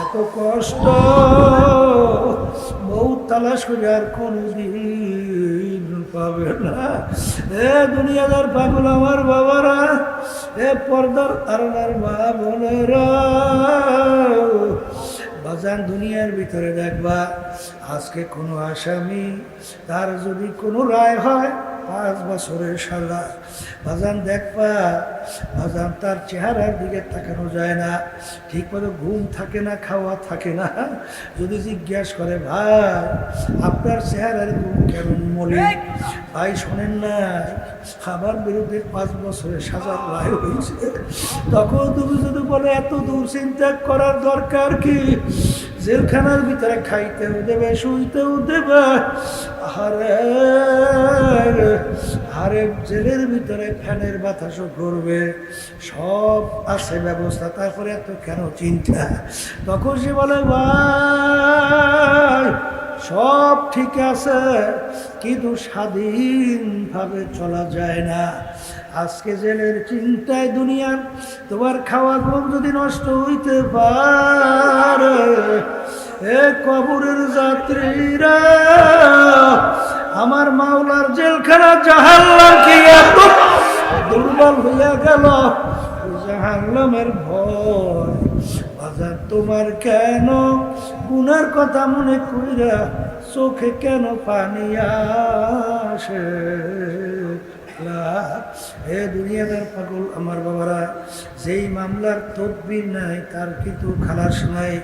এত কষ্ট বউ তালাশ করে আর কোনদিন পাবে না। এ দুনিয়াদার পাগল আমার বাবারা, এ পর্দার আরনার মা বোনেরা। বাজান দুনিয়ার ভিতরে দেখবা, আজকে কোনো আসামি, তার যদি কোনো রায় হয়, পাঁচ বছরের সাজা। বাজান দেখবা, বাজান তার চেহারার দিকে তাকানো যায় না। ঠিক মতো ঘুম থাকে না, খাওয়া থাকে না। যদি জিজ্ঞাসা করে, ভাই, আপনার চেহারার ঘুম কেমন মলিক ভাই, শোনেন না আমার বিরুদ্ধে পাঁচ বছরের সাজার রায় হয়েছে। তখন তুমি যদি বলে, এত দূর চিন্তা করার দরকার কি? জেলখানার ভিতরে খাইতেও দেবে, শুইতেও দেবে। আরে আরে জেলের ভিতরে ফ্যানের বাতাসও করবে সব আছে ব্যবস্থা, তারপরে এত কেন চিন্তা? তখন সে বলে, ভাই সব ঠিক আছে, কিন্তু স্বাধীনভাবে চলা যায় না। আজকে জেলের চিন্তায় দুনিয়ার তোমার খাওয়া ঘুম যদি নষ্ট হইতে পারে, এ কবরের যাত্রীরা, আমার মাওলার জেলখানা জাহাল্লাম কি এত দুর্বল হইয়া গেল? জাহান্নামের ভয় তোমার কেন? গুনার কথা মনে কইরা চোখে কেন পানি আসে? হে দুনিয়াদার পাগল আমার বাবারা, যেই মামলার তদবির নাই, তার কিন্তু খালাস নাই।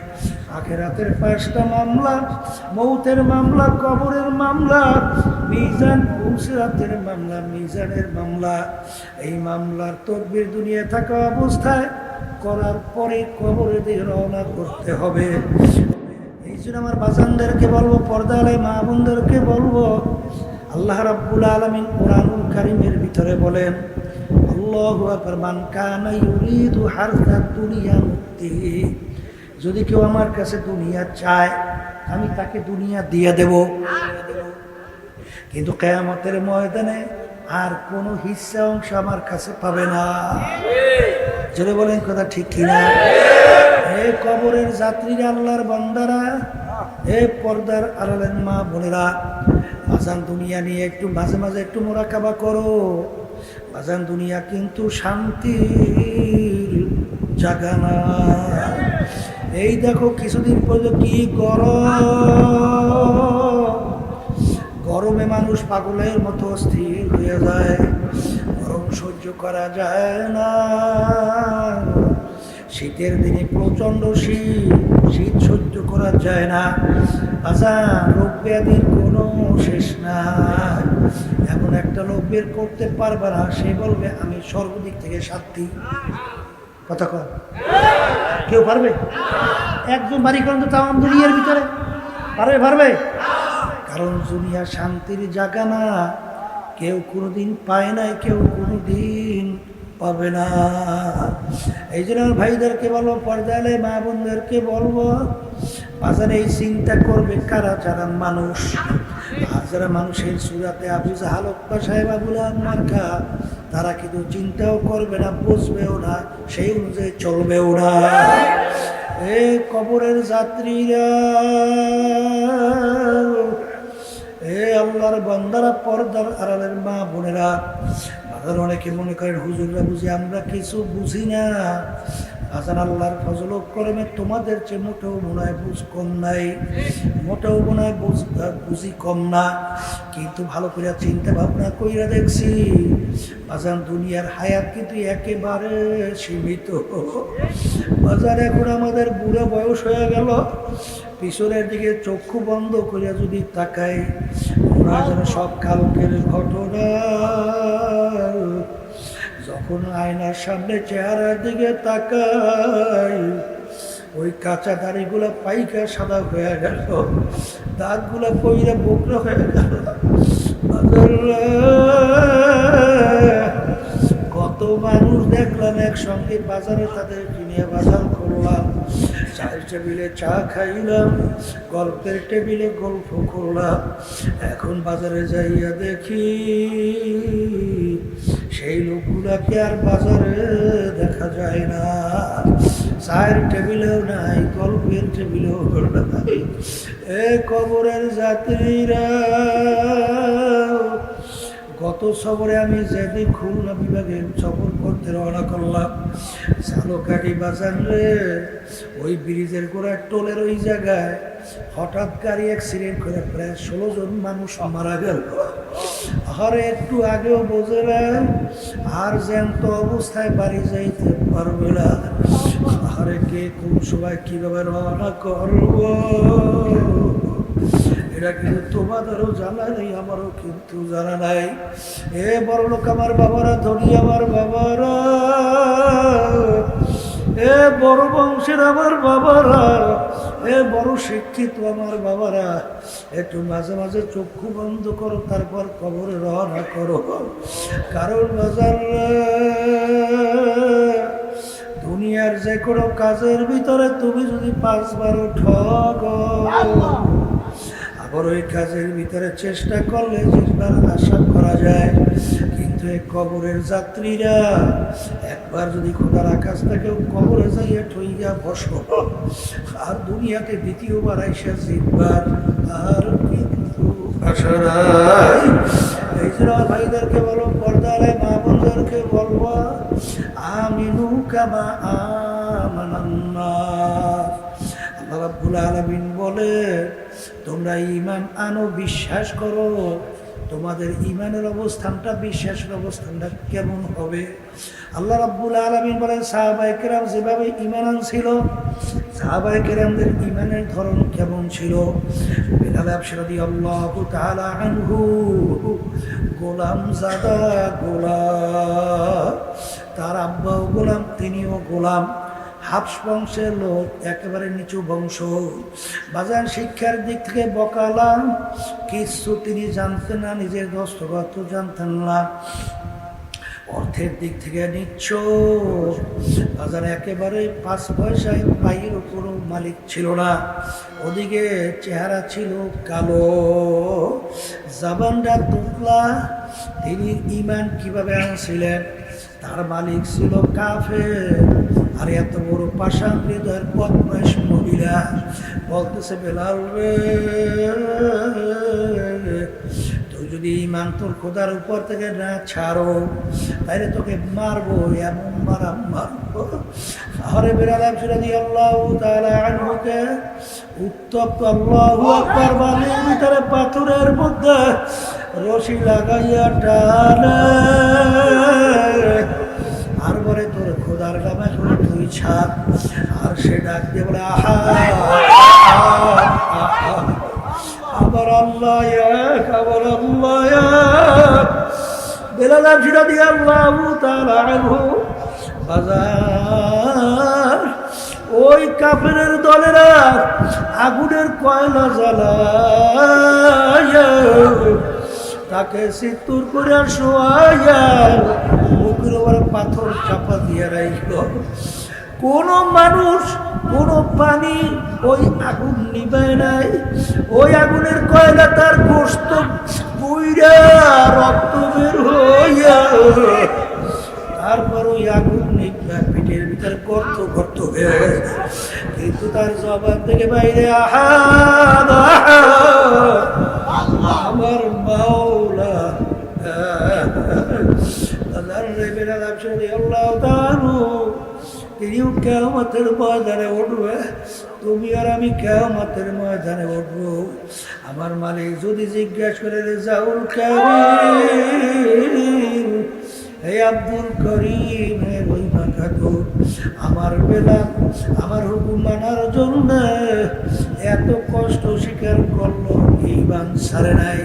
আখেরাতের পাঁচটা মামলা, মৌতের মামলা, কবরের মামলা, মিজান পুলসিরাতের মামলা, মিজানের মামলা। এই মামলার তদবির দুনিয়া থাকা অবস্থায় করার পরে কবরে দিয়ে রওনা করতে হবে। এই আমার বাজানদেরকে বলব পর্দালয় মা বোনদেরকে বলব, আল্লাহ রাব্বুল আলামিন কোরআনুল কারীমের ভিতরে বলেন যদি কেউ আমার কাছে দুনিয়া চায়, আমি তাকে দুনিয়া দিয়ে দেব। কিন্তু কেয়ামতের ময়দানে আর কোনো হিস্সা অংশ আমার কাছে পাবে না। যদি বলেন কথা ঠিক কিনা? হে কবরের যাত্রীরা, আল্লাহর বান্দারা, হে পর্দার আড়ালের মা বোনেরা, বাজান দুনিয়া নিয়ে একটু মাঝে মাঝে একটু মোরাকাবা করো। বাজান দুনিয়া কিন্তু শান্তি জাগা না। এই দেখো, কিছুদিন পর্যন্ত কি গরম? গরমে মানুষ পাগলের মতো স্থির হয়ে যায়। সহ্য করা যায় না। শীতের দিনে প্রচণ্ড শীত শীত সহ্য করা যায় না। আচ্ছা রোগ ব্যাধির কোনো শেষ না এমন একটা লোক বের করতে পারবে না, সে বলবে, আমি সর্বদিক থেকে শান্তি কথা কর কেউ পারবে? একজন বাড়ি করেন তো তাম দুনিয়ার ভিতরে। পারবে পারবে? কারণ দুনিয়া শান্তির জায়গা না। কেউ কোনোদিন পায় নাই, কেউ কোনোদিন পাবে না। এই জন্য ভাইদেরকে বলব, পর্দালে মা বোনদেরকে বলব, বাজারে এই চিন্তা করবে কারা? যারা মানুষ। যারা মানুষের সুরাতে আবু জাহালক বা সাহেব আবুল মার্কা, তারা কিন্তু চিন্তাও করবে না, বুঝবেও না, সেই অনুযায়ী চলবেও না। এ কবরের যাত্রীরা এ আল্লাহর বান্দারা পর্দার আড়ালের মা বোনেরা, বাজার অনেকে মনে করেন, হুজুররা বুঝি আমরা কিছু বুঝি না। আজান আল্লাহর ফজল করমে তোমাদের চেয়ে মোটেও মনে হয় বুঝ কম নাই। মোটেও মনে হয় বুঝ, বুঝি কম না। কিন্তু ভালো করে চিন্তা ভাবনা কইরা দেখছি বাজান দুনিয়ার হায়াত কিন্তু একেবারে সীমিত। বাজার এখন আমাদের বুড়ো বয়স হয়ে গেল। পিছনের দিকে চক্ষু বন্ধ করে যদি তাকাই ওরা যেন সব কালকের ঘটনা। যখন আয়নার সামনে চেহারার দিকে তাকাই, ওই কাঁচা দাড়িগুলো পাইকা সাদা হয়ে গেল, দাঁতগুলো কইরা বোকরা হয়ে গেল। কত মানুষ দেখলাম একসঙ্গে বাজারে তাদের কিনে বাজার করলাম। চায়ের টেবিলে চা খাইলাম, গল্পের টেবিলে গল্প করলাম। এখন বাজারে যাইয়া দেখি, সেই লোকগুলাকে আর বাজারে দেখা যায় না। চায়ের টেবিলেও নাই, গল্পের টেবিলেও নাই। এ কবরের যাত্রীরা গত সবরে আমি যেদিন খুলনা বিভাগে সফর করতে রওনা করলাম ঝালকাঠি বাজার রে, ওই ব্রিজের গোড়ায় টোলের ওই জায়গায় হঠাৎ গাড়ি অ্যাক্সিডেন্ট করে প্রায় ষোলো জন মানুষ মারা গেল। আর একটু আগেও বোঝে না, আর জ্যান্ত অবস্থায় বাড়ি যাইতে পারবে না। আরে কে কোন সময় কীভাবে রওনা করব? এটা কিন্তু তোমাদেরও জানা নেই, আমারও কিন্তু জানা নাই। এ বড় লোক আমার বাবারা, ধনী আমার বাবারা। এ বড় বংশের আমার বাবারা। এ বড় শিক্ষিত আমার বাবারা। একটু মাঝে মাঝে চক্ষু বন্ধ করো, তারপর কবরে রওনা করো। কারণ বাজার দুনিয়ার যে কোনো কাজের ভিতরে তুমি যদি পাঁচবার আবার ওই কাজের ভিতরে চেষ্টা করলে জিতবার আশা করা যায়। কিন্তু এই কবরের যাত্রীরা একবার যদি খোদার আকাশ থেকে কবরে যাইয়া ঠইয়া বস, আর দুনিয়াতে দ্বিতীয়বার আইসা জিতবার আর কিন্তু ভাইদেরকে বলো, পর্দারে মা বোনদেরকে বলব, আমিনু কামা আমানান্নাস। আল্লাহ বলে তোমরা ইমান আনো, বিশ্বাস করো। তোমাদের ইমানের অবস্থানটা বিশ্বাসের অবস্থানটা কেমন হবে? আল্লাহ রাব্বুল আলামিন বলেন, সাহাবায়ে কেরাম যেভাবে ইমান আনছিল, সাহাবায়ে কেরামদের ইমানের ধরন কেমন ছিল? বিলাল আবশরাদি আল্লাহু তাআলা আনহু, গোলাম জাদা গোলাম, তার আব্বাও গোলাম, তিনিও গোলাম। হাফস বংশের লোক একেবারে নিচু বংশ। বাজার শিক্ষার দিক থেকে বকালাম, কিছু তিনি জানতেন না, নিজের দস্তগত জানতেন না। অর্থের দিক থেকে নিচ্ছ বাজার একেবারে পাঁচ পয়সায় পায়ের উপরও মালিক ছিল না। ওদিকে চেহারা ছিল কালো। জাবানটা তুকলা তিনি ইমান কীভাবে আনছিলেন? তার মালিক ছিল কাফে আর এত বড় পাশান হৃদয়ের বদমাস মহিলা। বলতেছে, বেলাল রে, তুই যদি ইমান তোর খোদার উপর থেকে না ছাড়ো তাহলে তোকে মারবো, এমন মারাম মারবো। হরে বেড়ালাম সেটা দিয়ে আল্লাহ তাআলা আনহুকে উত্তপ্ত আল্লাহু আকবার পাথরের মধ্যে রশি লাগাইয়া টানে আর বলে তোর খোদার নামে ছাপ আর সে ডাক দিয়ে বলে আহা আবার আল্লাহ এক, আবার আল্লাহ এক। বেলালাম সেটা দিয়ে আল্লাহ আনহু বাজার ওই কাফেরের দলেরা আগুনের কয়লা জ্বালায় তাকে সিতুর করে বুকের উপরে পাথর চাপা দিয়ে রাখল কোন মানুষ কোন পানি ওই আগুন নিবে নাই। ওই আগুনের কয়লা তার গোস্ত বুইরা রক্ত বের হইয়া তারপর ওই আগুন পিঠের ভিতরে গর্ত গর্ত হয়ে কিন্তু তার জবাব থেকে বাইরে আহাদ আমার মাওলা আল্লাহর রেবের আলাপ আল্লাহ কেয়ামতের ময়দানে উঠবে। তুমি আর আমি কেয়ামতের ময়দানে উঠব। আমার মালিক যদি জিজ্ঞাসা করে যাউল কারিম, হে আব্দুল করিম আমার বেলা আমার হুকুম মানার জন্য এত কষ্ট স্বীকার করল এই বান সারে নাই।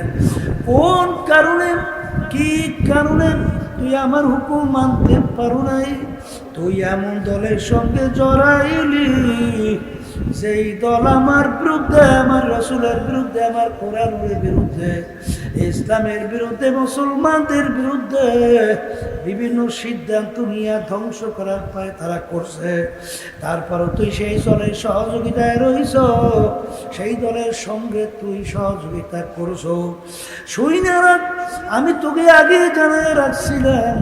কোন কারণে? কি কারণে? তুই আমার হুকুম মানতে পারো নাই। তুই এমন দলের সঙ্গে জড়াইলি। যেই দল আমার বিরুদ্ধে, আমার রসুলের বিরুদ্ধে, আমার কোরআনের বিরুদ্ধে, ইসলামের বিরুদ্ধে, মুসলমানদের বিরুদ্ধে বিভিন্ন সিদ্ধান্ত নিয়ে ধ্বংস করার পায় তারা করছে। তারপরও তুই সেই দলের সহযোগিতায় রইছ, সেই দলের সঙ্গে তুই সহযোগিতা করছ। শুই না আমি তোকে আগে জানায় রাখছিলাম,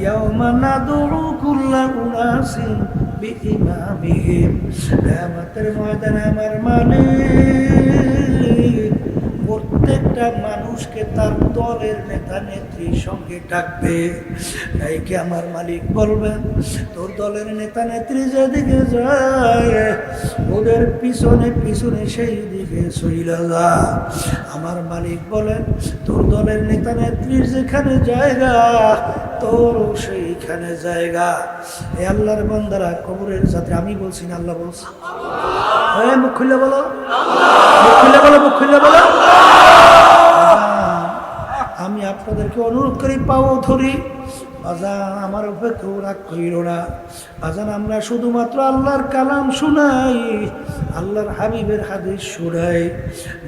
ইয়াউমা নাদুরু কুল্লা উনাসিন বিইমামিহিম কিয়ামতের ময়দানে আমার মালিক প্রত্যেকটা মানুষকে তার দলের নেতা নেত্রীর সঙ্গে ডাকবে। তাই আমার মালিক বলবেন? তোর দলের নেতা নেত্রী যেদিকে যায়, ওদের পিছনে পিছনে সেই দিকে সইলা যা। আমার মালিক বলেন, তোর দলের নেতা নেত্রীর যেখানে জায়গা, তোরও সেইখানে জায়গা। এ আল্লাহর বন্দারা কবরের সাথে আমি বলছি না, আল্লাহ বলছি। হ্যাঁ মুখ খুলে বলো। আমি আপনাদেরকে অনুরোধ করি, পাও ধরি। বাজান আমার উপরে কেউ রাগ করিল না। বাজান আমরা শুধুমাত্র আল্লাহর কালাম শুনাই, আল্লাহর হাবিবের হাদিস শুনাই।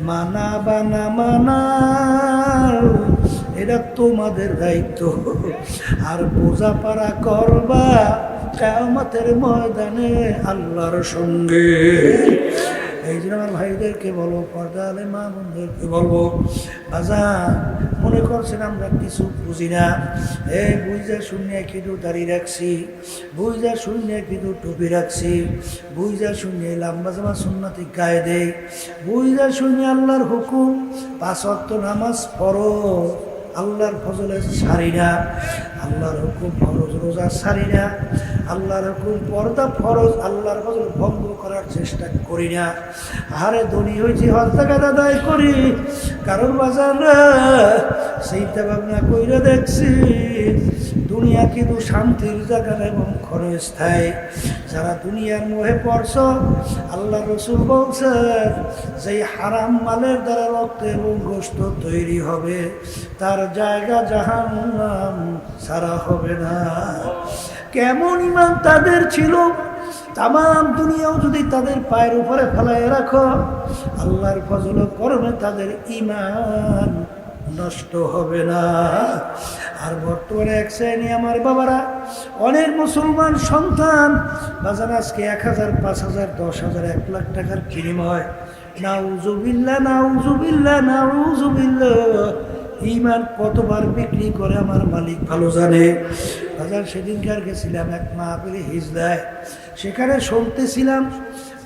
মানা বানা, মানা, এটা তোমাদের দায়িত্ব। আর বোঝাপড়া করবা কেমতের ময়দানে আল্লাহর সঙ্গে। এই জন্য আমার ভাইদেরকে বলব পর্দা আলে মা বোনদেরকে বলব বাজান মনে করছেন আমরা কিছু বুঝি না। এ, বুঝা শূন্য কিন্তু দাঁড়িয়ে রাখছি, বুঝা শূন্য কিন্তু টুপি রাখছি, বুঝা শূন্য লাম্বা জামা সুন্নতি গায়ে দেয় বুঝা শূন্য আল্লাহর হুকুম, পাঁচ নামাজ পড়ো, আল্লাহর ফজলে সারি না। আল্লাহর হুকুম ফরজ, রোজা সারি না। আল্লাহর হুকুম পর্দা ফরজ, আল্লাহর ফজল ভঙ্গ করার চেষ্টা করি না। আরে ধনী হয়েছি হস্তাঘাত আদায় করি কারণ বাজার সেইটা ভাবনা কইরা দেখছি, দুনিয়া কিন্তু শান্তির জায়গা এবং ক্ষণস্থায়ী যারা দুনিয়ার মোহে পড়ছ আল্লাহ রসুল বলছেন যে হারাম মালের দ্বারা রক্ত এবং গোস্ত তৈরি হবে, তার জায়গা জাহান সারা হবে না। কেমন ইমান তাদের ছিল? তাম দুনিয়াও যদি তাদের পায়ের উপরে ফেলায় রাখো, আল্লাহর ফজল করবে তাদের ইমান নষ্ট হবে না। আর বর্তমানে এক শ্রেণি আমার বাবারা, অনেক মুসলমান সন্তান বাজার আজকে এক হাজার, পাঁচ হাজার, দশ হাজার, এক লাখ টাকার ক্রেম হয় না বিনিময়। নাউজুবিল্লা নাউজুবিল্লা নাউজুবিল্লা ইমান কতবার বিক্রি করে আমার মালিক? ভালো জানে। বাজার সেদিনকার গেছিলাম এক মাহফিলে হিজলায় সেখানে শুনতেছিলাম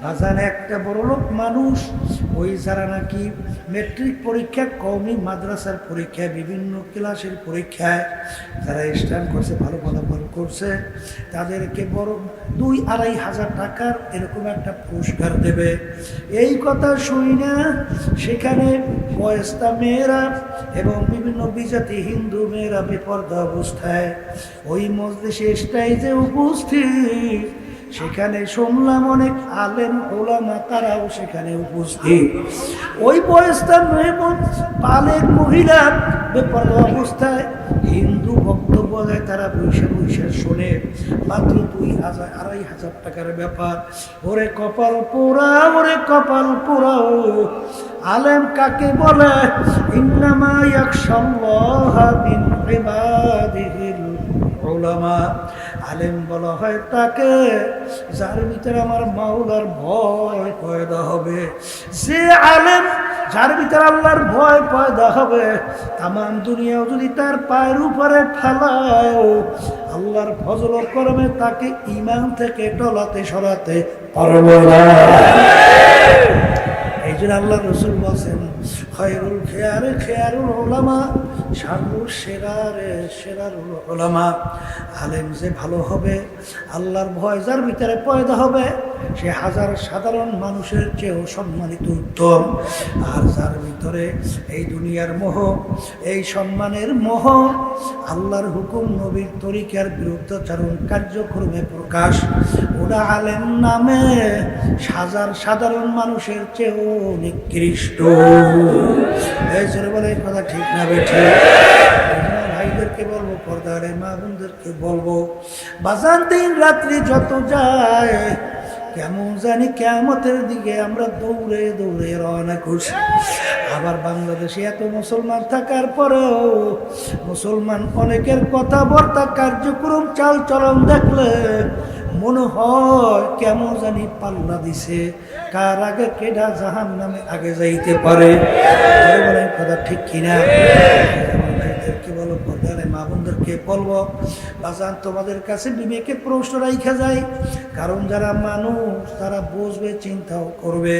বাজার একটা বড়লোক মানুষ, ওই যারা নাকি মেট্রিক পরীক্ষা, কওমি মাদ্রাসার পরীক্ষায়, বিভিন্ন ক্লাসের পরীক্ষায় যারা স্ট্যান্ড করছে, ভালো ফলাফল করছে, তাদেরকে বড় দুই আড়াই হাজার টাকার এরকম একটা পুরস্কার দেবে। এই কথা শুনি না সেখানে বয়স্তা মেয়েরা এবং বিভিন্ন বিজাতি হিন্দু মেয়েরা বেপর্দা অবস্থায় ওই মজলিসে স্টাইজে উপস্থিত। সেখানে শুনলাম অনেক আলেম ওলামা তারাও সেখানে উপস্থিত। ওই বয়স্তার মেহমুদ পালের মহিলা বেপর অবস্থায় হিন্দু বক্তব্য দেয় তারা বৈশা বৈশা শোনে। মাত্র দুই হাজার, আড়াই হাজার টাকার ব্যাপার। ওরে কপাল পোড়া, ওরে কপাল পোড়াও আলেম কাকে বলে? ইন্নামা এক ইবাদিহিল ওলামা আলেম বলা হয় তাকে, যার ভিতরে আমার মাওলার ভয় পয়দা হবে। যে আলেম যার ভিতরে আল্লাহর ভয় পয়দা হবে তাম দুনিয়াও যদি তার পায়ের উপরে ফেলায় আল্লাহর ফজল করবে তাকে ইমান থেকে টলাতে সরাতে পারব না। জন্য আল্লাহ রসুল বলছেন, খয়রুল খেয়ারে খেয়ারুল ওলামা সামু সেরারে সেরারুল ওলামা আলেম যে ভালো হবে, আল্লাহর ভয় যার ভিতরে পয়দা হবে সে হাজার সাধারণ মানুষের চেয়েও সম্মানিত উত্তম। আর যার ভিতরে এই দুনিয়ার মোহ, এই সম্মানের মোহ, আল্লাহর হুকুম, নবীর তরিকার বিরুদ্ধাচারণ কার্যক্রমে প্রকাশ। ওরা আলেম নামে হাজার সাধারণ মানুষের চেয়েও নিকৃষ্ট। বলে কথা ঠিক না বেঠে ভাইদেরকে বলব, পর্দারে মা বোনদেরকে বলব, বাজার দিন রাত্রি যত যায় কেমন জানি কেমতের দিকে আমরা দৌড়ে দৌড়ে রওনা করছি। আবার বাংলাদেশে এত মুসলমান থাকার পরেও মুসলমান অনেকের কথাবার্তা কার্যক্রম চাল চলন দেখলে মনে হয় কেমন জানি পাল্লা দিছে। কার আগে কেডা জাহান নামে আগে যাইতে পারে? কথা ঠিক কিনা ভাইদেরকে বলো পর্দারে মা বোনদেরকে বলব, বাজান, তোমাদের কাছে বিবেকে প্রশ্ন রাইখা যায়। কারণ যারা মানুষ, তারা বুঝবে, চিন্তাও করবে।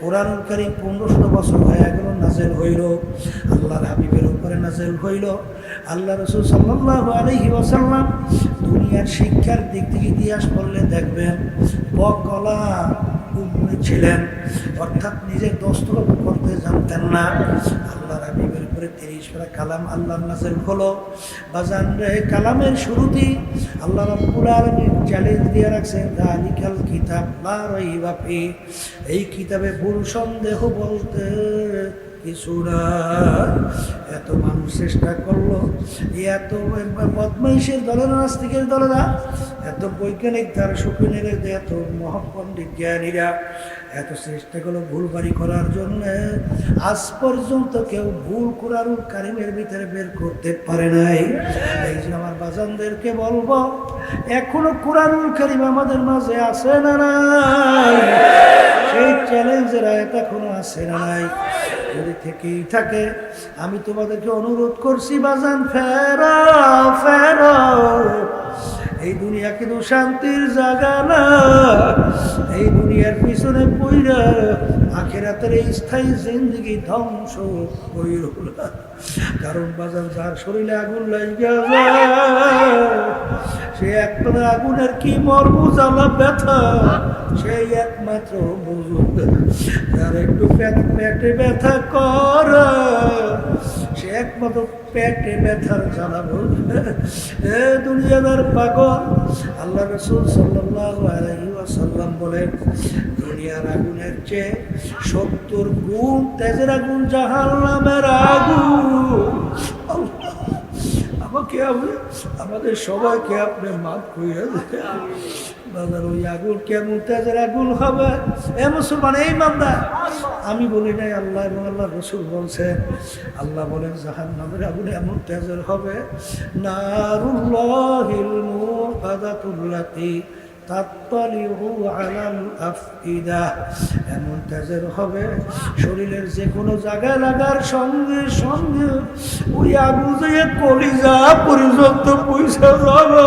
কোরআন কারিম পনেরোশো বছর হয়ে গেল নাজেল হইল। আল্লাহর হাবিবের উপরে নাজেল হইল। আল্লাহ রসুল সাল্লাহ আলহি ওসাল্লাম দুনিয়ার শিক্ষার দিক থেকে ইতিহাস পড়লে দেখবেন, বকলা উম্মে ছিলেন অর্থাৎ নিজের দস্তরত করতে জানতেন না। আল্লাহ হাবিবের উপরে তিরিশ পারা কালাম আল্লাহ নাজেল হলো। বাজান রে কালামের শুরুতেই আল্লাহ রাব্বুল আলমীর চ্যালেঞ্জ দিয়ে রাখছেন, দালিকাল কিতাব না রহি বাপি এই কিতাবে ভুল সন্দেহ বলতে কিছু না এত মানুষ চেষ্টা করল, এত বদমাইশের দলের নাস্তিকের দলেরা এত বৈজ্ঞানিক দ্বারা সুখিনের এত মহাপণ্ডিত জ্ঞানীরা, এত চেষ্টা করল ভুল বাড়ি করার জন্য, আজ পর্যন্ত কেউ ভুল কোরআনুল কারিমের ভিতরে বের করতে পারে নাই। এই যে আমার বাজানদেরকে বলব, এখনও কোরআনুল কারিম আমাদের মাঝে আছে না নাই? সেই চ্যালেঞ্জের আয়াত এখনও আছে নাই? যদি থেকেই থাকে। আমি তোমাদেরকে অনুরোধ করছি বাজান ফেরা ফেরা এই দুনিয়া কিন্তু শান্তির জায়গা না এই দুনিয়ার পিছনে পইরা আখেরাতের এই স্থায়ী জিন্দগি ধ্বংস। কারণ বাজার যার শরীরে আগুন লাগিয়া সে একটা আগুনের কি মর্ম জ্বালা ব্যথা, সেই একমাত্র বুঝুক যার একটু পেটে ব্যথা কর, সে একমাত্র পেটে ব্যথার জ্বালা বলবে এ দুনিয়াদার পাগল। আল্লাহ রসুল ওয়াসাল্লাম বলেন, দুনিয়ার আগুনের চেয়ে সত্তর গুণ তেজের আগুন জাহান্নামের আগুন। আমাকে আপনি আমাদের সবাইকে আপনি মাফ করিয়া দাদার ওই আগুন কেমন তেজের আগুন হবে? এ মুসলমান, এই মামলা আমি বলি নাই, আল্লাহ এবং আল্লাহ রসুল বলছে, আল্লাহ বলেন জাহান নামের আগুন এমন তেজের হবে আফইদা। এমন তেজের হবে, শরীরের যে কোনো জায়গায় লাগার সঙ্গে সঙ্গে ওই আগুন যে কলিজা পর্যন্ত পয়সা যাবে।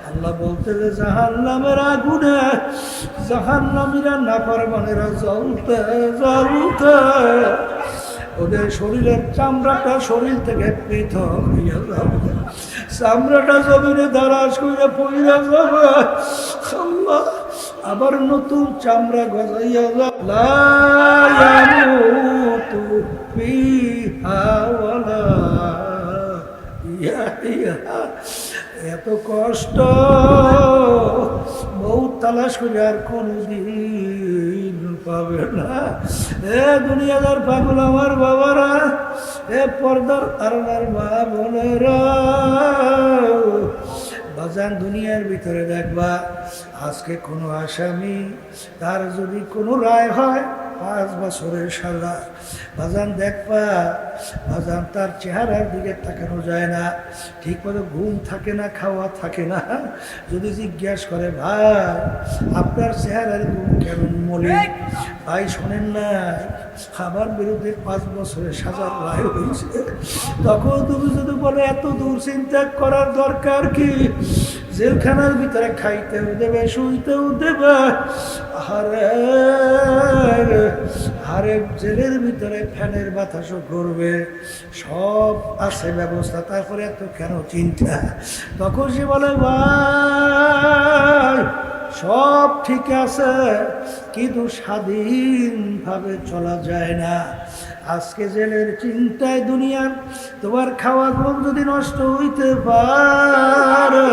আল্লাহ বলতে যে জাহান্নামের আগুনে জাহান্নামীরা নাফরমানেরা জ্বলতে জ্বলতে ওদের শরীরের চামড়াটা শরীর থেকে পৃথক হইয়া যাবে। চামড়াটা জমিনে দারাজ করে পড়িয়া যাবে। আবার নতুন চামড়া গজাইয়া যাবে। ওয়ালা ইয়াহিয়া। এত কষ্ট বহু তালাশ করে আর কোনদিন পাবে না। এ দুনিয়াদার পাগল আমার বাবারা, এ পর্দার আরনার মা বোনেরা। বাজান দুনিয়ার ভিতরে দেখবা, আজকে কোনো আসামি, তার যদি কোনো রায় হয় পাঁচ বছরের সাজা বাজান দেখবা বাজান তার চেহারার দিকে তাকানো যায় না। ঠিক মতো ঘুম থাকে না খাওয়া থাকে না। যদি জিজ্ঞাসা করে ভাই আপনার চেহারার ঘুম কেমন মলিন? ভাই শোনেন না খাবার বিরুদ্ধে পাঁচ বছরের সাজার রায় হয়েছে। তখন তুমি যদি বলে এত দূর চিন্তা করার দরকার কি? জেলখানার ভিতরে খাইতেও দেবে, শুইতেও দেবে। আরে আরে জেলের ভিতরে ফ্যানের বাতাসও করবে সব আছে ব্যবস্থা, তারপরে এত কেন চিন্তা? তখন সে বলে, ভাই, সব ঠিক আছে, কিন্তু স্বাধীনভাবে চলা যায় না। আজকে জেলের চিন্তায় দুনিয়ার তোমার খাওয়া ঘুম যদি নষ্ট হইতে পারে,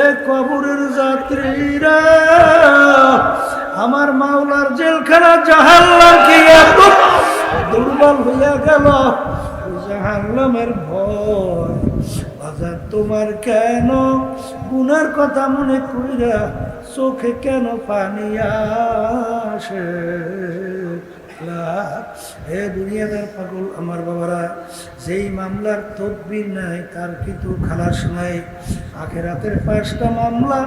এ কবরের যাত্রীরা, আমার মাওলার জেলখানা জাহাল্লার কি এত দুর্বল হইয়া গেল? জাহান্নামের ভয়। বাজার তোমার কেন? গুনার কথা মনে কইরা চোখে কেন পানি আসে? হে দুনিয়াদার পাগল, আমার বাবারা, যেই মামলার তদ্বির নাই, তার কিন্তু খালাস নাই? আখেরাতের পাঁচটা মামলা,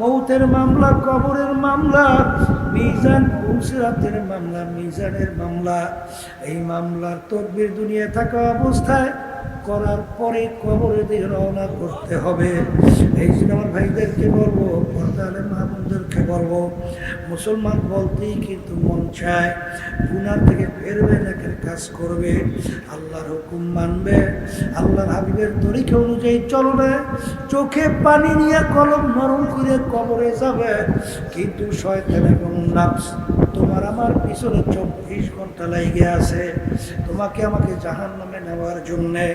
মৌতের মামলা, কবরের মামলা, মিজান পুলসিরাতের মামলা, মিজানের মামলা। এই মামলার তদবির দুনিয়া থাকা অবস্থায় করার পরে কবরে দিয়ে রওনা করতে হবে। এই জন্য আমার ভাইদেরকে বলব পর্দালে মাহমুদদেরকে বলব, মুসলমান বলতেই কিন্তু মন চায় গুনার থেকে ফেরবে নাকের কাজ করবে, আল্লাহর হুকুম মানবে, আল্লাহর হাবিবের তরিকা অনুযায়ী চলবে, চোখে পানি নিয়ে কলম নরম করে কবরে যাবে, কিন্তু শয়তান এবং নাফস তোমার আমার পিছনে চব্বিশ ঘণ্টা লেগে আছে। তোমাকে আমাকে জাহান নামে নেওয়ার জন্যে,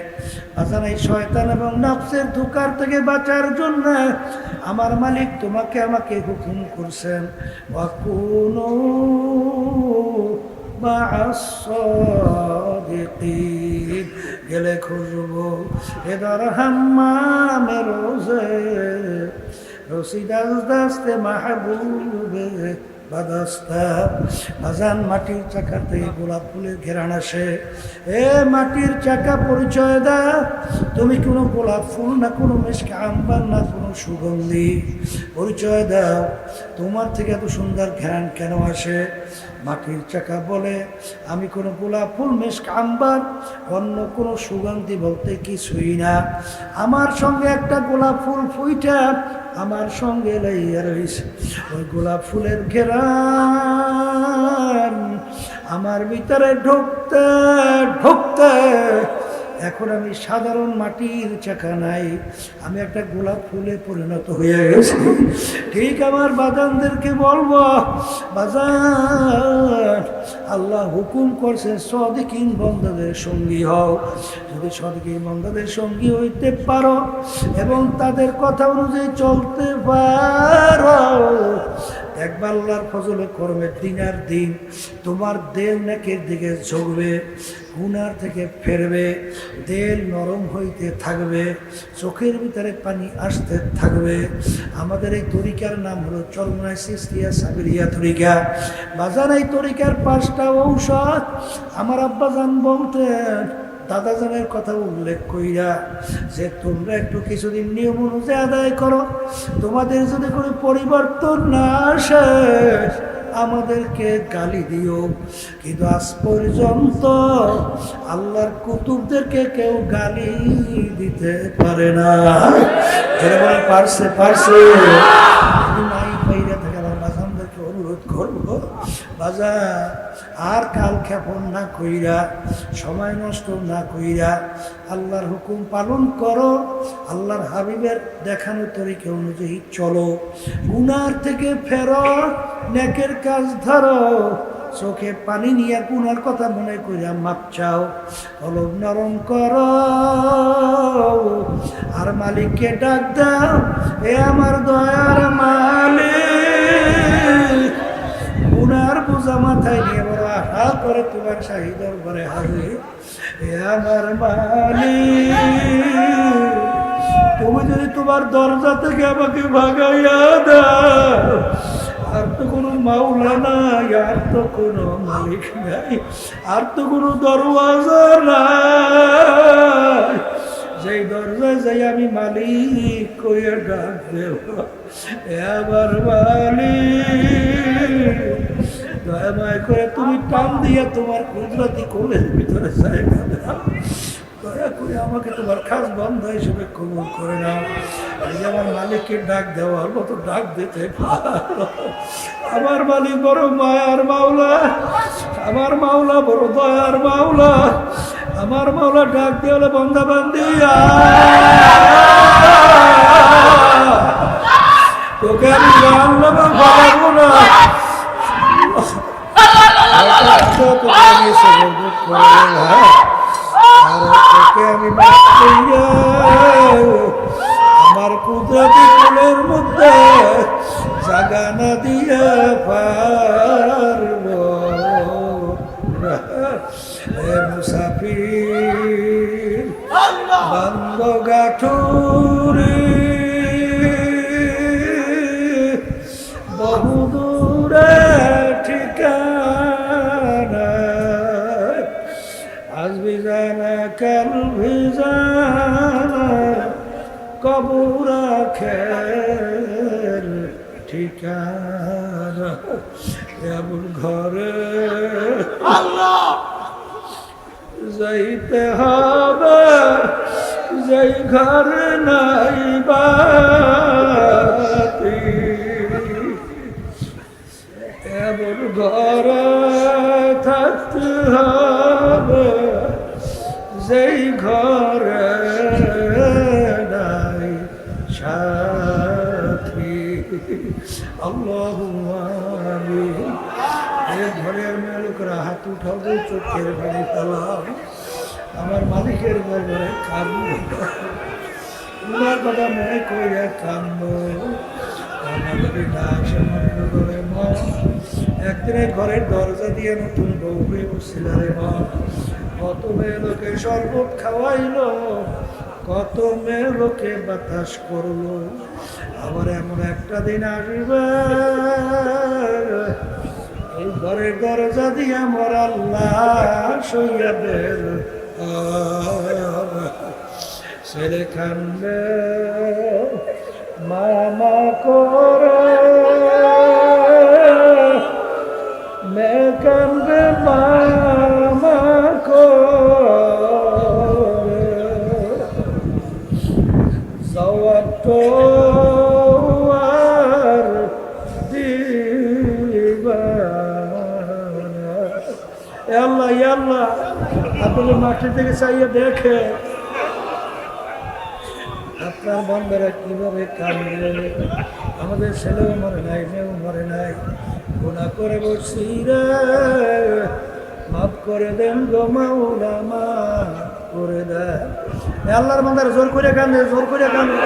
আজান এই শয়তান এবং নাফসের ধোকার থেকে বাঁচার জন্য আমার মালিক তোমাকে আমাকে হুকুম করছেন। বা মা'আস-সাদিকিন। গেলে খুঁজবো এদার হাম্মামে রোজে রসিদ আস্তে আস্তে মাহবুবে। বাদাস্তা, বাজান মাটির চাকাতে গোলাপ ফুলের ঘেরান আসে। এ মাটির চাকা পরিচয় দা, তুমি কোনো গোলাপ ফুল না কোনো মেশকে আম্বার না কোনো সুগন্ধি। পরিচয় দাও, তোমার থেকে এত সুন্দর ঘেরান কেন আসে? মাটির চাকা বলে, আমি কোনো গোলাপ ফুল মেশক আম্বার অন্য কোনো সুগন্ধি বলতে কিছুই না। আমার সঙ্গে একটা গোলাপ ফুল ফুইটা, আমার সঙ্গে লাইয়া রয়েছে ওই গোলাপ ফুলের ঘেরা আমার ভিতরে ঢুকতে ঢুকতে এখন আমি সাধারণ মাটির চাকা নাই। আমি একটা গোলাপ ফুলে পরিণত হয়ে গেছি। ঠিক আমার বাজানদেরকে বলব, বাজান, আল্লাহ হুকুম করছে সদিকিন বন্ধদের সঙ্গী হও। যদি সদিকিন বন্ধদের সঙ্গী হইতে পারো এবং তাদের কথা অনুযায়ী চলতে পারো একবার আল্লাহর ফজলে কর্মের দিন আর দিন তোমার দেল নাকের দিকে ঝুঁকবে। গুনার থেকে ফেরবে, দেল নরম হইতে থাকবে, চোখের ভিতরে পানি আসতে থাকবে। আমাদের এই তরিকার নাম হলো চরমনায় সিস্তিয়া সাবিরিয়া তরিকা। বাজার এই তরিকার পাঁচটা ঔষধ। আমার আব্বা আব্বাজান বলতেন, দাদাজানের কথা উল্লেখ কইরা যে, তোমরা একটু কিছুদিন নিয়ম অনুযায়ী আদায় করো। তোমাদের যদি কোনো পরিবর্তন না আসে আমাদেরকে গালি দিও। কিন্তু আজ পর্যন্ত আল্লাহর কুতুবদেরকে কেউ গালি দিতে পারে না। যেরকম পারছে পারছে। নাই পাইরা থাকে আমার বাজানদেরকে অনুরোধ করব বাজার আর কাল ক্ষেপণ না কইরা, সময় নষ্ট না কইরা আল্লাহর হুকুম পালন করো। আল্লাহর হাবিবের দেখানো তরিকা অনুযায়ী চলো। গুনার থেকে ফেরো, নেকের কাজ ধরো। চোখে পানি নিয়ে গুনার কথা মনে করিয়া মাপ চাও। কলম নরম কর। আর মালিককে ডাক দাও, এ আমার দয়ার মালিক। বোঝা মাথায় নিয়ে বড় আশা করে তোমার শাহী দরবারে হাজির। এ আমার মালিক, তুমি যদি তোমার দরজা থেকে আমাকে ভাগাইয়া দাও, আর তো কোনো মাওলা নাই, আর তো কোনো মালিক নাই, আর তো কোনো দরওয়াজা নাই। যেই দরজায় যাই আমি মালিক কইয়া ডাক দেব। এবার মালিক দয়া মায় করে তুমি টান দিয়ে তোমার কুদরতি কোলের ভিতরে জায়গা দয়া করে আমাকে তোমার খাস বন্ধ হিসেবে কবুল করে নাও। এই যে আমার মালিককে ডাক দেওয়ার মতো ডাক দিতে আমার মালিক বড় মায়ার মাওলা, আমার মাওলা বড় দয়ার মাওলা। আমার মাওলা ডাক দেওয়ালে বন্ধা বান্দিয়া তোকে আমি পাঠাবো না। তোকে আমি আর তোকে আমি আমার কুদরতি কুলের মধ্যে জাগা না দিয়ে পারব মুসাফির বন্ধ গাঠুরি কাল বিজানা কবুর খেল ঠিকানা এমন ঘরে যাইতে হবে যাই ঘর নাই বাতি এমন ঘরে থাকতে হবে যেই ঘরে নাই সাথী। আল্লাহ এই ঘরের মেয়ে লোকেরা হাত উঠাবো চোখের পানি ফেলাম আমার মালিকের দরবারে কাঁদব উনার কথা মনে করিয়া কান্দ। একদিনের ঘরের দরজা দিয়ে নতুন বউ হয়ে বসছিল রে মন কত মেয়ে লোকে শরবত খাওয়াইলো, কত মেয়ে লোকে বাতাস করল। আবার এমন একটা দিন আসবে, এই ঘরের দরজা দিয়ে আমার আল্লাহ সইয়া বের ছেলে খান্ডে মামা করে মে কান্দে মামা আল্লাহ আপনি মাটি থেকে চাইয়ে দেখে আপনার বন্ধুরা কীভাবে কান্দে আমাদের ছেলেও মরে নাই, মেয়েও মরে নাই। গুণা করে বসছি রে মাফ করে দেন গো মাওলা, মাফ করে দেন। আল্লাহর বান্দার জোর করে কান্দে, জোর করে কান্দে।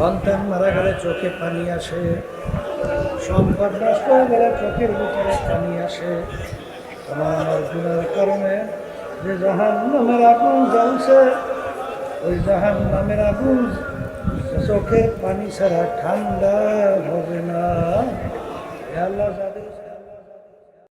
সন্তান মারা গেলে চোখে পানি আসে। সম্পদ নষ্ট হয়ে গেলে চোখের ভিতরে পানি আসে। আমার গুণের কারণে যে জাহান নামের আগুন জ্বলছে, ওই জাহান নামের আগুন চোখের পানি ছাড়া ঠান্ডা হবে না। আল্লাহ, যাদের